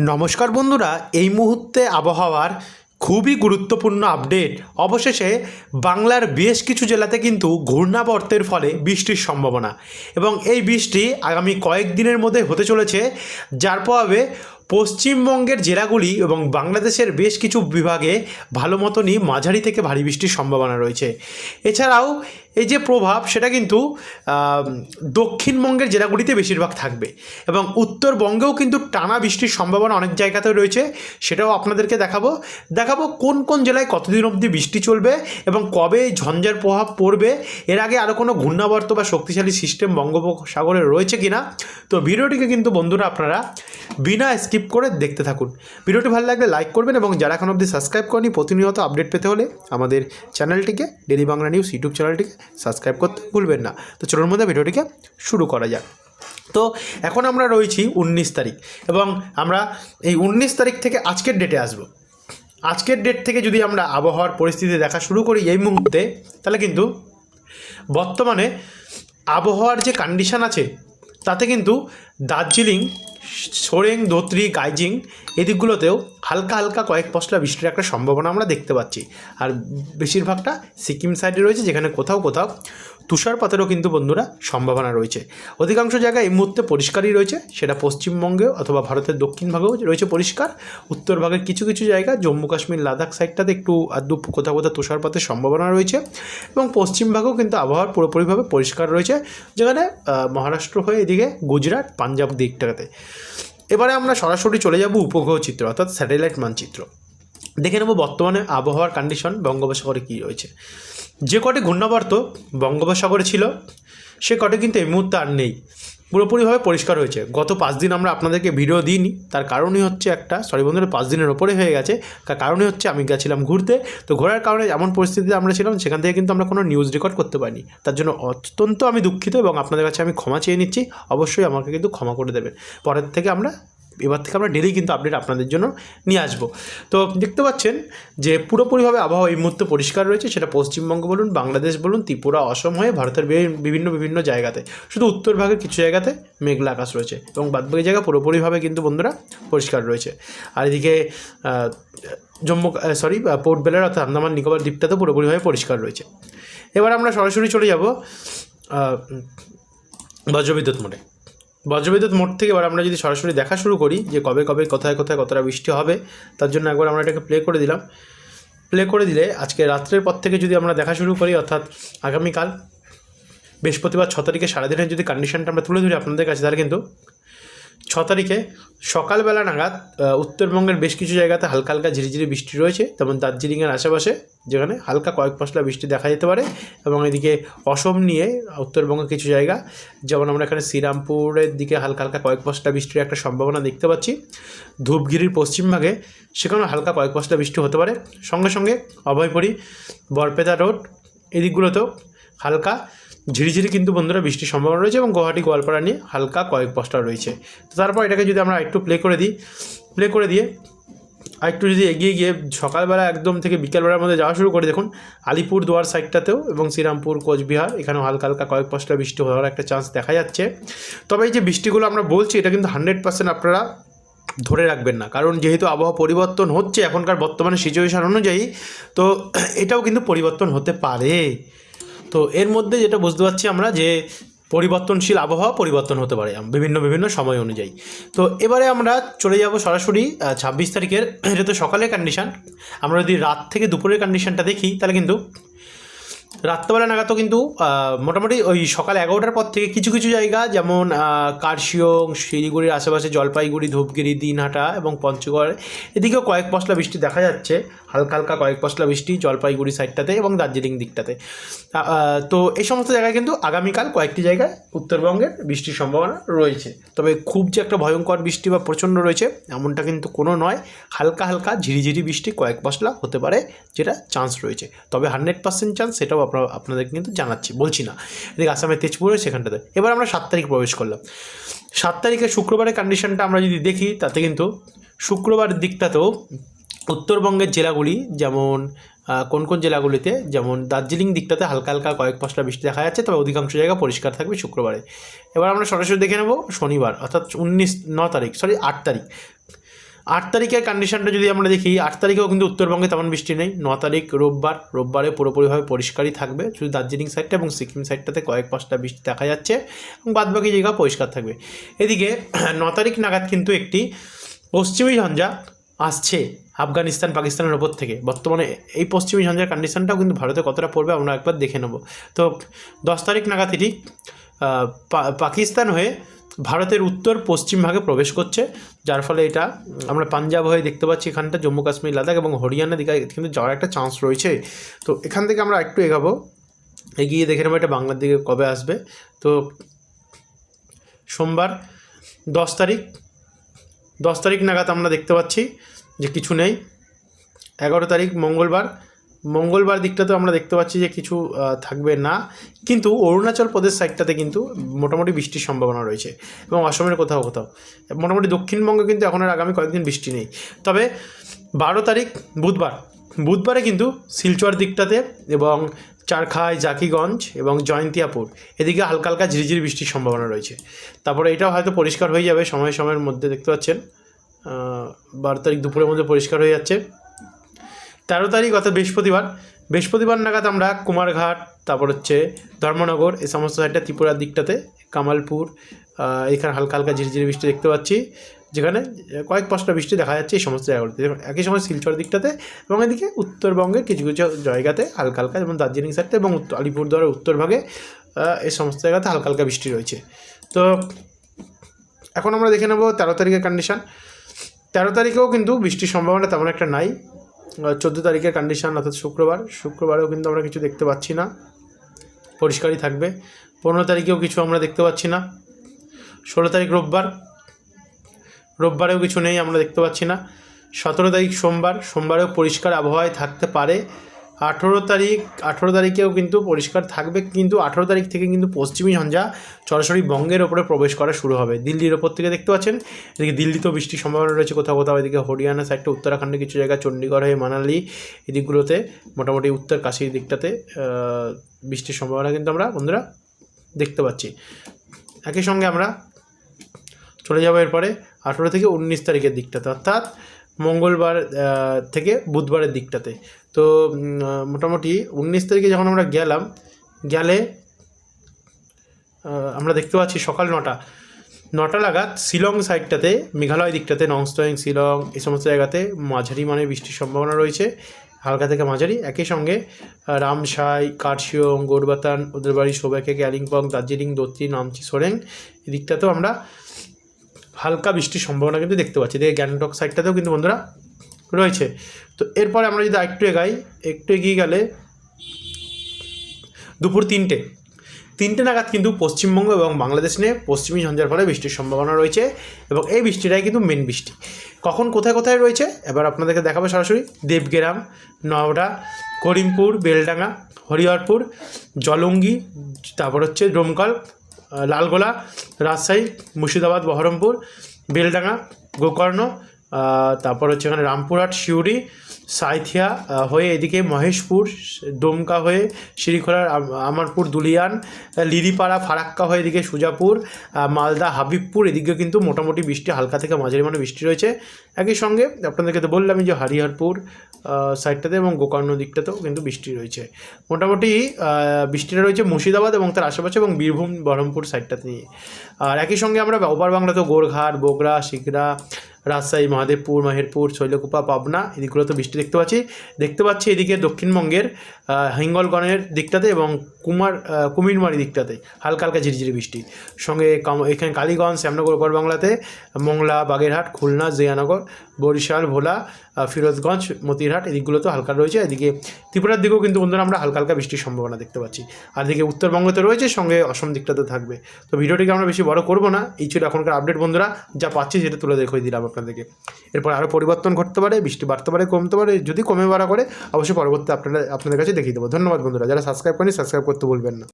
নমস্কার বন্ধুরা, এই মুহূর্তে আবহাওয়ার খুবই গুরুত্বপূর্ণ আপডেট। অবশেষে বাংলার বেশ কিছু জেলাতে কিন্তু ঘূর্ণাবর্তের ফলে বৃষ্টির সম্ভাবনা। এবং এই বৃষ্টি আগামী কয়েক দিনের মধ্যে হতে চলেছে, যার প্রভাবে পশ্চিমবঙ্গের জেলাগুলি এবং বাংলাদেশের বেশ কিছু বিভাগে ভালো মতনই মাঝারি থেকে ভারী বৃষ্টির সম্ভাবনা রয়েছে। এছাড়াও এই যে প্রভাব, সেটা কিন্তু দক্ষিণবঙ্গের জেলাগুলিতে বেশিরভাগ থাকবে এবং উত্তরবঙ্গেও কিন্তু টানা বৃষ্টির সম্ভাবনা অনেক জায়গাতে রয়েছে। সেটাও আপনাদেরকে দেখাবো। দেখাবো কোন কোন জেলায় কতদিন অবধি বৃষ্টি চলবে এবং কবে ঝঞ্ঝার প্রভাব পড়বে। এর আগে আরও কোনো ঘূর্ণাবর্ত বা শক্তিশালী সিস্টেম বঙ্গোপসাগরে রয়েছে কিনা? তো ভিডিওটিকে কিন্তু বন্ধুরা আপনারা বিনা স্কিপ করে দেখতে থাকুন। ভিডিওটি ভালো লাগলে লাইক করবেন এবং যারা এখন অবধি সাবস্ক্রাইব করেনি, প্রতিনিয়ত আপডেট পেতে হলে আমাদের চ্যানেলটিকে ডেলি বাংলা নিউজ ইউটিউব চ্যানেলটিকে সাবস্ক্রাইব করতে ভুলবেন না। তো চলুন মধ্যে ভিডিওটিকে শুরু করা যাক। তো এখন আমরা রয়েছি উনিশ তারিখ এবং আমরা এই উনিশ তারিখ থেকে আজকের ডেটে আসব। আজকের ডেট থেকে যদি আমরা আবহাওয়ার পরিস্থিতি দেখা শুরু করি এই মুহূর্তে, তাহলে কিন্তু বর্তমানে আবহাওয়ার যে কন্ডিশন আছে, তাতে কিন্তু দার্জিলিং সোরেং দোত্রি গাইজিং এদিকগুলোতেও হালকা হালকা কয়েক পশলা বৃষ্টির একটা সম্ভাবনা আমরা দেখতে পাচ্ছি। আর বেশিরভাগটা সিকিম সাইডে রয়েছে, যেখানে কোথাও কোথাও তুষারপাতেরও কিন্তু বন্ধুরা সম্ভাবনা রয়েছে। অধিকাংশ জায়গায় এই মুহূর্তে পরিষ্কারই রয়েছে, সেটা পশ্চিমবঙ্গেও অথবা ভারতের দক্ষিণ ভাগেও রয়েছে পরিষ্কার। উত্তর ভাগের কিছু কিছু জায়গা, জম্মু কাশ্মীর, লাদাখ সাইডটাতে একটু আদু কোথাও কোথাও তুষারপাতের সম্ভাবনা রয়েছে এবং পশ্চিম ভাগেও কিন্তু আবহাওয়ার পুরোপুরিভাবে পরিষ্কার রয়েছে, যেখানে মহারাষ্ট্র হয়ে এদিকে গুজরাট, পাঞ্জাব দিকটাতে। এবারে আমরা সরাসরি চলে যাব উপগ্রহ চিত্র, অর্থাৎ স্যাটেলাইট মানচিত্র। দেখে নেব বর্তমানে আবহাওয়ার কন্ডিশন বঙ্গোপসাগরে কী রয়েছে। যে কটি ঘূর্ণাবর্ত বঙ্গোপসাগরে ছিল, সে কটি কিন্তু এই মুহূর্তে আর নেই। পুরোপুরিভাবে পরিষ্কার হয়েছে। গত পাঁচ দিন আমরা আপনাদেরকে ভিডিও দিইনি। তার কারণই হচ্ছে একটা সরি বন্ধুরা, পাঁচ দিনের ওপরে হয়ে গেছে। তার কারণই হচ্ছে আমি গেছিলাম ঘুরতে। তো ঘোরার কারণে এমন পরিস্থিতিতে আমরা ছিলাম, সেখান থেকে কিন্তু আমরা কোনো নিউজ রেকর্ড করতে পারিনি। তার জন্য অত্যন্ত আমি দুঃখিত এবং আপনাদের কাছে আমি ক্ষমা চেয়ে নিচ্ছি। অবশ্যই আমাকে কিন্তু ক্ষমা করে দেবেন। পরের থেকে আমরা এবার থেকে আমরা ডেলি কিন্তু আপডেট আপনাদের জন্য নিয়ে আসব। তো দেখতে পাচ্ছেন যে পুরোপুরিভাবে আবহাওয়া এই মুহূর্তে পরিষ্কার রয়েছে, সেটা পশ্চিমবঙ্গ বলুন, বাংলাদেশ বলুন, ত্রিপুরা অসম হয়ে ভারতের বিভিন্ন বিভিন্ন জায়গাতে, শুধু উত্তর ভাগের কিছু জায়গাতে মেঘলা আকাশ রয়েছে এবং বাদবাকি জায়গা পুরোপুরিভাবে কিন্তু বন্ধুরা পরিষ্কার রয়েছে। আর এদিকে জম্মু সরি পোর্ট বেলার অর্থাৎ আন্দামান নিকোবর দ্বীপটাতে পুরোপুরিভাবে পরিষ্কার রয়েছে। এবার আমরা সরাসরি চলে যাব বজ্রবিদ্যুৎ মোড়ে। বজ্রবিদ্যুৎ মোট থেকে এবার আমরা যদি সরাসরি দেখা শুরু করি যে কবে কবে কোথায় কোথায় কতটা বৃষ্টি হবে, তার জন্য একবার আমরা এটাকে প্লে করে দিলাম। প্লে করে দিলে আজকে রাত্রের পর থেকে যদি আমরা দেখা শুরু করি, অর্থাৎ আগামীকাল বৃহস্পতিবার ছ তারিখে সারাদিনের যদি কন্ডিশনটা আমরা তুলে ধরি আপনাদের কাছে, তাহলে কিন্তু ছ তারিখে সকালবেলা নাগাদ উত্তরবঙ্গের বেশ কিছু জায়গাতে হালকা হালকা ঝিরিঝিরি বৃষ্টি রয়েছে, যেমন দার্জিলিংয়ের আশেপাশে, যেখানে হালকা কয়েক পশলা বৃষ্টি দেখা যেতে পারে, এবং এদিকে অসম নিয়ে উত্তরবঙ্গের কিছু জায়গা, যেমন আমরা এখানে শ্রীরামপুরের দিকে হালকা হালকা কয়েক পশলা বৃষ্টির একটা সম্ভাবনা দেখতে পাচ্ছি। ধূপগিরির পশ্চিমভাগে সেখানেও হালকা কয়েক পশলা বৃষ্টি হতে পারে। সঙ্গে সঙ্গে অভয়পুরী, বরপেটা রোড, এদিকগুলোতেও হালকা ঝিরিঝিরি কিন্তু বন্ধুরা বৃষ্টির সম্ভাবনা রয়েছে এবং গুয়াহাটি গোয়ালপাড়া নিয়ে হালকা কয়েক পশলা রয়েছে। তো তারপর এটাকে যদি আমরা একটু প্লে করে দিই প্লে করে দিয়ে আর একটু যদি এগিয়ে গিয়ে সকালবেলা একদম থেকে বিকেলবেলার মধ্যে যাওয়া শুরু করে, দেখুন আলিপুর দুয়ার সাইডটাতেও এবং শ্রীরামপুর, কোচবিহার এখানেও হালকা হালকা কয়েক পশলা বৃষ্টি হওয়ার একটা চান্স দেখা যাচ্ছে। তবে এই যে বৃষ্টিগুলো আমরা বলছি, এটা কিন্তু হান্ড্রেড পার্সেন্ট আপনারা ধরে রাখবেন না। কারণ যেহেতু আবহাওয়া পরিবর্তন হচ্ছে এখনকার বর্তমানে সিচুয়েশান অনুযায়ী, তো এটাও কিন্তু পরিবর্তন হতে পারে। তো এর মধ্যে যেটা বুঝতে পারছি আমরা যে পরিবর্তনশীল আবহাওয়া পরিবর্তন হতে পারে বিভিন্ন বিভিন্ন সময় অনুযায়ী। তো এবারে আমরা চলে যাব সরাসরি ছাব্বিশ তারিখের এটা তো সকালের কন্ডিশান আমরা যদি রাত থেকে দুপুরের কন্ডিশানটা দেখি, তাহলে কিন্তু রাত্রেবেলা নাগাদও কিন্তু মোটামুটি ওই সকাল এগারোটার পর থেকে কিছু কিছু জায়গা, যেমন কার্শিয়ং, শিলিগুড়ির আশেপাশে জলপাইগুড়ি, ধূপগিরি, দিনহাটা এবং পঞ্চগড়। এদিকেও কয়েক পশলা বৃষ্টি দেখা যাচ্ছে, হালকা হালকা কয়েক পশলা বৃষ্টি জলপাইগুড়ি সাইডটাতে এবং দার্জিলিং দিকটাতে। তো এই সমস্ত জায়গায় কিন্তু আগামীকাল কয়েকটি জায়গায় উত্তরবঙ্গের বৃষ্টির সম্ভাবনা রয়েছে। তবে খুব যে একটা ভয়ঙ্কর বৃষ্টি বা প্রচণ্ড রয়েছে, এমনটা কিন্তু কোনো নয়। হালকা হালকা ঝিরিঝিরি বৃষ্টি কয়েক পশলা হতে পারে, যেটা চান্স রয়েছে। তবে হান্ড্রেড পার্সেন্ট চান্স সেটাও আপনার আপনাদের কিন্তু জানাচ্ছি, বলছি না। এদিকে আসামের তেজপুরে, সেখানটাতে। এবার আমরা সাত তারিখ প্রবেশ করলাম। সাত তারিখে শুক্রবারের কন্ডিশনটা আমরা যদি দেখি, তাতে কিন্তু শুক্রবারের দিকটাতেও উত্তরবঙ্গের জেলাগুলি যেমন কোন কোন জেলাগুলিতে, যেমন দার্জিলিং দিকটাতে হালকা হালকা কয়েক পশলা বৃষ্টি দেখা যাচ্ছে, তবে অধিকাংশ জায়গা পরিষ্কার থাকবে শুক্রবারে। এবার আমরা সরাসরি দেখে নেব শনিবার, অর্থাৎ উনিশ, ন তারিখ সরি আট তারিখ। আট তারিখের কন্ডিশনটা যদি আমরা দেখি, আট তারিখেও কিন্তু উত্তরবঙ্গে তেমন বৃষ্টি নেই। ন তারিখ রোববার, রোববারে পুরোপুরিভাবে পরিষ্কারই থাকবে। শুধু দার্জিলিং সাইডটা এবং সিকিম সাইডটাতে কয়েক পাঁচটা বৃষ্টি দেখা যাচ্ছে এবং বাদবাকি জায়গা পরিষ্কার থাকবে। এদিকে ন তারিখ নাগাদ কিন্তু একটি পশ্চিমী ঝঞ্ঝা আসছে আফগানিস্তান, পাকিস্তানের ওপর থেকে। বর্তমানে এই পশ্চিমী ঝঞ্ঝার কন্ডিশনটাও কিন্তু ভারতে কতটা পড়বে আমরা একবার দেখে নেব। তো দশ তারিখ নাগাদ এটি পাকিস্তান হয়ে ভারতের উত্তর পশ্চিম ভাগে প্রবেশ করছে, যার ফলে এটা আমরা পাঞ্জাব হয়ে দেখতে পাচ্ছি এখানটা, জম্মু কাশ্মীর, লাদাখ এবং হরিয়ানা দিকে, কিন্তু যাওয়ার একটা চান্স রয়েছে। তো এখান থেকে আমরা একটু এগাবো, এগিয়ে দেখে নেব এটা বাংলার দিকে কবে আসবে। তো সোমবার দশ তারিখ দশ তারিখ নাগাদ আমরা দেখতে পাচ্ছি যে কিছু নেই। এগারো তারিখ মঙ্গলবার মঙ্গলবার দিকটাতে আমরা দেখতে পাচ্ছি যে কিছু থাকবে না। কিন্তু অরুণাচল প্রদেশ সাইডটাতে কিন্তু মোটামুটি বৃষ্টির সম্ভাবনা রয়েছে। এবং অসমের কোথাও কোথাও। মোটামুটি দক্ষিণবঙ্গে কিন্তু এখন আর আগামী কয়েকদিন বৃষ্টি নেই। তবে বারো তারিখ, বুধবার। বুধবারে কিন্তু শিলচর দিকটাতে এবং চারখাই, জাকিগঞ্জ এবং জয়ন্তিয়াপুর এদিকে হালকা হালকা ঝিরিঝিরি বৃষ্টির সম্ভাবনা রয়েছে। তারপরে এটাও হয়তো পরিষ্কার হয়ে যাবে, সময় সময়ের মধ্যে দেখতে পাচ্ছেন। বারো তারিখ দুপুরের মধ্যে পরিষ্কার হয়ে যাচ্ছে। তেরো তারিখ অর্থাৎ বৃহস্পতিবার। বৃহস্পতিবার নাগাদ আমরা কুমারঘাট, তারপর হচ্ছে ধর্মনগর, এই সমস্ত সাইডটা, ত্রিপুরার দিকটাতে, কামালপুর এখানে হালকা হালকা ঝিরিঝিরি বৃষ্টি দেখতে পাচ্ছি, যেখানে কয়েক পাঁচটা বৃষ্টি দেখা যাচ্ছে এই সমস্ত জায়গাগুলোতে। একই সময় শিলচর দিকটাতে এবং এদিকে উত্তরবঙ্গের কিছু কিছু জায়গাতে হালকা হালকা যেমন দার্জিলিং সাইডটা এবং উত্তর- আলিপুরদুয়ারের উত্তরভাগে এই সমস্ত জায়গাতে হালকা হালকা বৃষ্টি রয়েছে। তো এখন আমরা দেখে নেব তেরো তারিখের কন্ডিশন তেরো তারিখেও কিন্তু বৃষ্টির সম্ভাবনা তেমন একটা নাই। চোদ্দ তারিখের কন্ডিশান অর্থাৎ শুক্রবার। শুক্রবারেও কিন্তু আমরা কিছু দেখতে পাচ্ছি না। পরিষ্কারই থাকবে। পনেরো তারিখেও কিছু আমরা দেখতে পাচ্ছি না। ষোলো তারিখ রোববার। রোববারেও কিছু নেই, আমরা দেখতে পাচ্ছি না। সতেরো তারিখ সোমবার। সোমবারেও পরিষ্কার আবহাওয়ায় থাকতে পারে। আঠেরো তারিখ, আঠেরো তারিখেও কিন্তু পরিষ্কার থাকবে, কিন্তু আঠেরো তারিখ থেকে কিন্তু পশ্চিমী ঝঞ্ঝা সরাসরি বঙ্গের ওপরে প্রবেশ করা শুরু হবে। দিল্লির ওপর থেকে দেখতে পাচ্ছেন, এদিকে দিল্লিতেও বৃষ্টির সম্ভাবনা রয়েছে কোথাও কোথাও, এদিকে হরিয়ানা সাইডটা উত্তরাখণ্ডে কিছু জায়গা, চণ্ডীগড় হয়ে মানালি, এদিকগুলোতে মোটামুটি উত্তর কাশীর দিকটাতে বৃষ্টির সম্ভাবনা কিন্তু আমরা, বন্ধুরা, দেখতে পাচ্ছি। একই সঙ্গে আমরা চলে যাব এরপরে আঠেরো থেকে উনিশ তারিখের দিকটাতে। অর্থাৎ মঙ্গলবার থেকে বুধবারের দিকটাতে। তো মোটামুটি উনিশ তারিখে যখন আমরা গেলাম, গেলে আমরা দেখতে পাচ্ছি সকাল নটা। নটা লাগাত শিলং সাইডটাতে, মেঘালয় দিকটাতে, নংস্টয়ং, শিলং, এই সমস্ত জায়গাতে মাঝারি মানে বৃষ্টির সম্ভাবনা রয়েছে। হালকা থেকে মাঝারি। একই সঙ্গে রামসাই, কার্শিয়ং, গৌরবাতান ওদের বাড়ি সোবাকে ক্যালিম্পং, দার্জিলিং, দত্রি, নামচি, সোরেং এই দিকটাতেও আমরা হালকা বৃষ্টির সম্ভাবনা কিন্তু দেখতে পাচ্ছি। দেখে গ্যাংটক সাইডটাতেও কিন্তু বন্ধুরা রয়েছে। তো এরপরে আমরা যদি একটু এগাই, একটু এগিয়ে গেলে দুপুর তিনটে। তিনটে নাগাদ কিন্তু পশ্চিমবঙ্গ এবং বাংলাদেশ নিয়ে পশ্চিমী ঝঞ্ঝার ফলে বৃষ্টির সম্ভাবনা রয়েছে এবং এই বৃষ্টিটাই কিন্তু মেন বৃষ্টি। কখন কোথায় কোথায় রয়েছে? এবার আপনাদেরকে দেখাবো সরাসরি। দেবগ্রাম, নওড়া, করিমপুর, বেলডাঙ্গা, হরিহরপুর, জলঙ্গি, তারপর হচ্ছে ডোমকল লালগোলা রাজশাহী মুর্শিদাবাদ বহরমপুর বেলডাঙ্গা গোকর্ণ তারপর হচ্ছে এখানে রামপুরহাট, সিউড়ি, সাঁইথিয়া হয়ে এদিকে মহেশপুর ডোমকা হয়ে শ্রীখোলার আমারপুর, দুলিয়ান লিরিপাড়া, ফারাক্কা হয়ে এদিকে সুজাপুর মালদা, হাবিবপুর, এদিকেও কিন্তু মোটামুটি বৃষ্টি, হালকা থেকে মাঝারি মানে বৃষ্টি রয়েছে। একই সঙ্গে আপনাদেরকে তো বললাম যে হরিহরপুর সাইডটাতে এবং গোকর্ণ দিকটাতেও কিন্তু বৃষ্টি রয়েছে। মোটামুটি বৃষ্টিটা রয়েছে মুর্শিদাবাদ এবং তার আশেপাশে এবং বীরভূম, বহরমপুর সাইডটাতে নিয়ে। আর একই সঙ্গে আমরা ওপার বাংলাতেও গোরঘাট বগুড়া শিগড়া রাজশাহী, মহাদেবপুর, মেহেরপুর, শৈলকুপা, পাবনা এদিকগুলো তো বৃষ্টি দেখতে পাচ্ছি। দেখতে পাচ্ছি এদিকে দক্ষিণবঙ্গের হিঙ্গলগণের দিকটাতে এবং কুমার কুমিরমারি দিকটাতে হালকা হালকা ঝিরিঝিরি বৃষ্টি। সঙ্গে এখানে কালীগঞ্জ, শ্যামনগর ওপর বাংলাতে মোংলা, বাগেরহাট, খুলনা, জিয়ানগর, বরিশাল, ভোলা ফিরোজগঞ্জ, মতিরহাট এদিকগুলোতেও হালকা রয়েছে। এদিকে ত্রিপুরার দিকেও কিন্তু বন্ধুরা আমরা হালকা হালকা বৃষ্টির সম্ভাবনা দেখতে পাচ্ছি। আর এদিকে উত্তরবঙ্গতে রয়েছে, সঙ্গে অসম দিকটাতে থাকবে। তো ভিডিওটিকে আমরা বেশি বড় করব না। এই ছিল এখনকার আপডেট বন্ধুরা। যা পাচ্ছি সেটা তুলে দেখিয়ে দিলাম আপনাদেরকে এরপর আরও পরিবর্তন ঘটতে পারে, বৃষ্টি বাড়তে পারে, কমতে পারে, যদি কমে বাড়া করে, অবশ্যই পরবর্তী আপনারা, আপনাদের কাছে দেখিয়ে দেবো। ধন্যবাদ বন্ধুরা, যারা সাবস্ক্রাইব করেনি সাবস্ক্রাইব করতে বলবেন না।